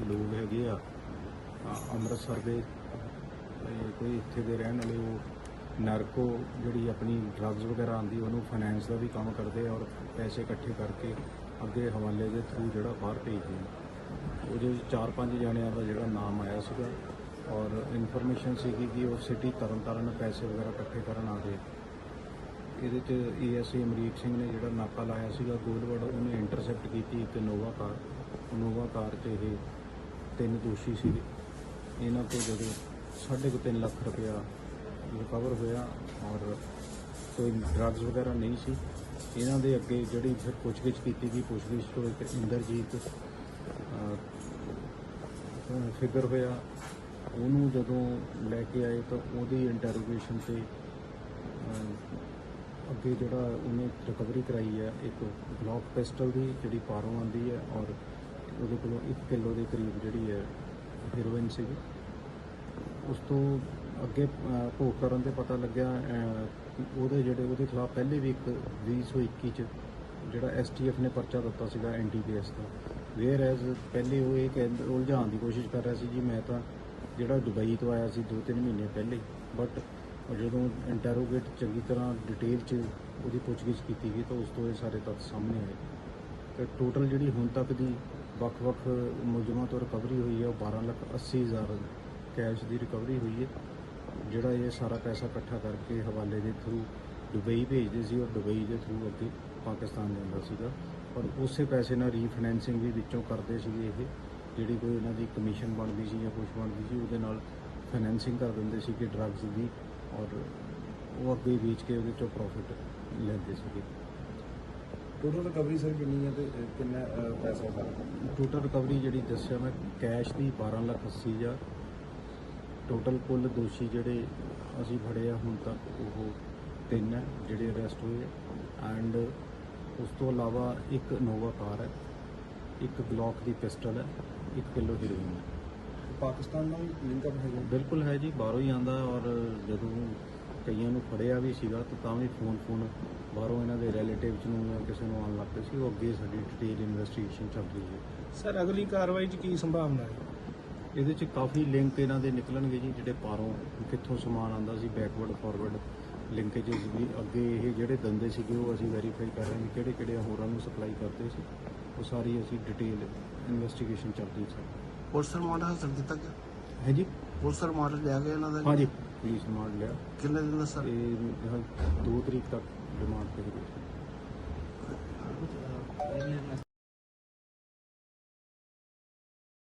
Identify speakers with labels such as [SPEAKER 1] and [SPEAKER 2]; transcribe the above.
[SPEAKER 1] ਲੋਕ ਹੈਗੇ ਆ ਅੰਮ੍ਰਿਤਸਰ ਦੇ ਕੋਈ ਇੱਥੇ ਦੇ ਰਹਿਣ ਵਾਲੇ ਉਹ ਨਾਰਕੋ ਜਿਹੜੀ ਆਪਣੀ ਡਰੱਗਸ ਵਗੈਰਾ ਆਂਦੀ ਉਹਨੂੰ ਫਾਈਨੈਂਸ ਦਾ ਵੀ ਕੰਮ ਕਰਦੇ ਆ ਔਰ ਪੈਸੇ ਇਕੱਠੇ ਕਰਕੇ ਅੱਗੇ ਹਵਾਲੇ ਦੇ ਥਰੂ ਜਿਹੜਾ ਬਾਹਰ ਭੇਜਦੇ ਆ। ਉਹਦੇ ਵਿੱਚ ਚਾਰ ਪੰਜ ਜਣਿਆਂ ਦਾ ਜਿਹੜਾ ਨਾਮ ਆਇਆ ਸੀਗਾ ਔਰ ਇਨਫੋਰਮੇਸ਼ਨ ਸੀਗੀ ਕਿ ਉਹ ਸਿਟੀ ਤਰਨਤਾਰਨ ਪੈਸੇ ਵਗੈਰਾ ਇਕੱਠੇ ਕਰਨ ਆ ਗਏ। ਇਹਦੇ ਚ ਏਐਸਏ ਅਮਰੀਕ ਸਿੰਘ ਨੇ ਜਿਹੜਾ ਨਾਕਾ ਲਾਇਆ ਸੀਗਾ ਗੋਲਵੜ ਉਹਨੇ ਇੰਟਰਸੈਪਟ ਕੀਤੀ ਇੱਕ ਨੋਵਾ ਕਾਰ ਨੋਵਾ ਕਾਰ 'ਚ ਇਹ ਤਿੰਨ ਦੋਸ਼ੀ ਸੀਗੇ। ਇਹਨਾਂ ਤੋਂ ਜਦੋਂ ਸਾਢੇ ਕੁ ਤਿੰਨ ਲੱਖ ਰੁਪਇਆ ਰਿਕਵਰ ਹੋਇਆ ਔਰ ਕੋਈ ਡਰੱਗਸ ਵਗੈਰਾ ਨਹੀਂ ਸੀ, ਇਹਨਾਂ ਦੇ ਅੱਗੇ ਜਿਹੜੀ ਫਿਰ ਪੁੱਛਗਿੱਛ ਕੀਤੀ ਗਈ, ਪੁੱਛਗਿੱਛ ਤੋਂ ਇੱਕ ਇੰਦਰਜੀਤ ਫਿਗਰ ਹੋਇਆ। ਉਹਨੂੰ ਜਦੋਂ ਲੈ ਕੇ ਆਏ ਤਾਂ ਉਹਦੀ ਇੰਟਰੋਗੇਸ਼ਨ ਤੇ ਅੱਗੇ ਜਿਹੜਾ ਉਹਨੇ ਰਿਕਵਰੀ ਕਰਾਈ ਹੈ, ਇੱਕ ਬਲੌਕ ਪਿਸਟਲ ਦੀ ਜਿਹੜੀ ਪਾਰੋਂ ਆਂਦੀ ਹੈ ਔਰ ਉਹਦੇ ਕੋਲੋਂ 1 ਕਿਲੋ ਦੇ ਕਰੀਬ ਜਿਹੜੀ ਹੈ ਹੀਰੋਇਨ ਸੀਗੀ। ਉਸ ਤੋਂ ਅੱਗੇ ਭੋਗ ਕਰਨ ਤੇ ਪਤਾ ਲੱਗਿਆ ਉਹਦੇ ਜਿਹੜੇ, ਉਹਦੇ ਖਿਲਾਫ ਪਹਿਲੇ ਵੀ ਇੱਕ 2021 ਚ ਜਿਹੜਾ ਐਸਟੀਐਫ ਨੇ ਪਰਚਾ ਦਿੱਤਾ ਸੀਗਾ ਐਨਟੀਪੀਐਸ ਦਾ। ਵੇਅਰ ਐਜ਼ ਪਹਿਲੇ ਉਹ ਇਹ ਕਹਿੰਦਾ ਉਲਝਾਉਣ ਦੀ ਕੋਸ਼ਿਸ਼ ਕਰ ਰਿਹਾ ਸੀ, ਜੀ ਮੈਂ ਤਾਂ ਜਿਹੜਾ ਦੁਬਈ ਤੋਂ ਆਇਆ ਸੀ 2-3 ਮਹੀਨੇ ਪਹਿਲੇ ਬਟ ਜਦੋਂ ਇੰਟਰੋਗੇਟ ਚੰਗੀ ਤਰ੍ਹਾਂ ਡਿਟੇਲ ਚ ਉਹਦੀ ਪੁੱਛਗਿੱਛ ਕੀਤੀ ਗਈ ਤਾਂ ਉਸ ਤੋਂ ਇਹ ਸਾਰੇ ਤੱਥ ਸਾਹਮਣੇ ਆਏ। ਤੇ ਟੋਟਲ ਜਿਹੜੀ ਹੁਣ ਤੱਕ ਦੀ ਵੱਖ-ਵੱਖ ਮੁਲਜ਼ਮਾਂ ਤੋਂ ਰਿਕਵਰੀ ਹੋਈ ਹੈ, ਉਹ 12 ਲੱਖ 80 ਹਜ਼ਾਰ ਕੈਸ਼ ਦੀ ਰਿਕਵਰੀ ਹੋਈ ਹੈ। ਜਿਹੜਾ ਇਹ ਸਾਰਾ ਪੈਸਾ ਇਕੱਠਾ ਕਰਕੇ ਹਵਾਲੇ ਦੇ ਥਰੂ ਦੁਬਈ ਭੇਜਦੇ ਸੀ ਔਰ ਦੁਬਈ ਦੇ ਥਰੂ ਅੱਗੇ ਪਾਕਿਸਤਾਨ ਜਾਂਦਾ ਸੀਗਾ। ਔਰ ਉਸੇ ਪੈਸੇ ਨਾਲ ਰੀਫਾਈਨੈਂਸਿੰਗ ਵੀ ਵਿੱਚੋਂ ਕਰਦੇ ਸੀਗੇ ਇਹ, ਜਿਹੜੀ ਕੋਈ ਇਹਨਾਂ ਦੀ ਕਮਿਸ਼ਨ ਬਣਦੀ ਸੀ ਜਾਂ ਕੁਝ ਬਣਦੀ ਸੀ, ਉਹਦੇ ਨਾਲ ਫਾਈਨੈਂਸਿੰਗ ਕਰ ਦਿੰਦੇ ਸੀ ਕਿ ਡਰੱਗਸ ਦੀ, ਔਰ ਉਹ ਅੱਗੇ ਵੇਚ ਕੇ ਉਹਦੇ ਚੋਂ ਪ੍ਰੋਫਿਟ ਲੈਂਦੇ ਸੀਗੇ।
[SPEAKER 2] ਟੋਟਲ ਰਿਕਵਰੀ ਸਰ ਕਿੰਨੀ ਹੈ ਤੇ ਅਹ, ਕਿੰਨਾ ਅਹ, ਪੈਸਾ ਸਾਰਾ?
[SPEAKER 1] ਟੋਟਲ ਰਿਕਵਰੀ ਜਿਹੜੀ ਦੱਸਿਆ ਮੈਂ ਕੈਸ਼ ਦੀ 12 ਲੱਖ 80 ਹਜ਼ਾਰ। ਟੋਟਲ ਕੁੱਲ ਦੋਸ਼ੀ ਜਿਹੜੇ ਅਸੀਂ ਫੜੇ ਆ ਹੁਣ ਤੱਕ ਉਹ ਤਿੰਨ ਹੈ ਜਿਹੜੇ ਅਰੈਸਟ ਹੋਏ ਐਂਡ ਉਸ ਤੋਂ ਇਲਾਵਾ ਇੱਕ ਨੋਵਾ ਕਾਰ ਹੈ ਇੱਕ ਗਲੌਕ ਦੀ ਪਿਸਟਲ ਹੈ 1 ਕਿਲੋ ਹੀਰੋਇਨ ਹੈ।
[SPEAKER 2] ਪਾਕਿਸਤਾਨ ਨਾਲ ਲਿੰਕ ਅਪ ਹੈਗਾ?
[SPEAKER 1] ਬਿਲਕੁਲ ਹੈ ਜੀ ਬਾਹਰੋਂ ਹੀ ਆਂਦਾ ਔਰ ਜਦੋਂ ਕਈਆਂ ਨੂੰ ਫੜਿਆ ਵੀ ਸੀਗਾ ਤਾਂ ਤਾਂ ਵੀ ਫੋਨ ਫੋਨ ਬਾਹਰੋਂ ਇਹਨਾਂ ਦੇ ਰਿਲੇਟਿਵਸ ਨੂੰ ਜਾਂ ਕਿਸੇ ਨੂੰ ਆਉਣ ਲੱਗ ਪਏ ਸੀ ਉਹ ਅੱਗੇ ਸਾਡੀ ਡਿਟੇਲ ਇਨਵੈਸਟੀਗੇਸ਼ਨ ਚੱਲ ਰਹੀ ਹੈ।
[SPEAKER 3] ਸਰ ਅਗਲੀ ਕਾਰਵਾਈ 'ਚ ਕੀ ਸੰਭਾਵਨਾ ਹੈ?
[SPEAKER 1] ਇਹਦੇ ਚ ਕਾਫੀ ਲਿੰਕ ਇਹਨਾਂ ਦੇ ਨਿਕਲਣਗੇ ਜੀ ਜਿਹੜੇ ਪਾਰੋਂ ਕਿੱਥੋਂ ਸਮਾਨ ਆਂਦਾ ਸੀ ਬੈਕਵਰਡ ਫਾਰਵਰਡ ਲਿੰਕੇजेस ਵੀ। ਅੱਗੇ ਇਹ ਜਿਹੜੇ ਦੰਦੇ ਸੀਗੇ ਉਹ ਅਸੀਂ ਵੈਰੀਫਾਈ ਕਰ ਰਹੇ ਹਾਂ ਕਿਹੜੇ ਕਿਹੜੇ ਹੋਰਾਂ ਨੂੰ ਸਪਲਾਈ ਕਰਦੇ ਸੀ। ਉਹ ਸਾਰੀ ਅਸੀਂ ਡਿਟੇਲ ਇਨਵੈਸਟੀਗੇਸ਼ਨ ਚੱਲ ਰਹੀ ਹੈ
[SPEAKER 4] ਪੁਲਿਸ ਰਿਮਾਂਡ ਹਾਸਲ ਕੀਤਾ ਗਿਆ?
[SPEAKER 1] ਹੈ ਜੀ।
[SPEAKER 4] ਪੁਲਿਸ ਰਿਮਾਂਡ ਲਿਆ ਗਿਆ ਇਹਨਾਂ ਦਾ
[SPEAKER 1] ਹਾਂਜੀ। ਪੁਲਿਸ ਰਿਮਾਂਡ ਲਿਆ।
[SPEAKER 4] ਕਿੰਨੇ ਦਿਨ ਦਾ ਸਰ?
[SPEAKER 1] ਇਹ 2 ਤਰੀਕ ਤੱਕ ਡਿਮਾਂਡ ਤੇ ਹੀ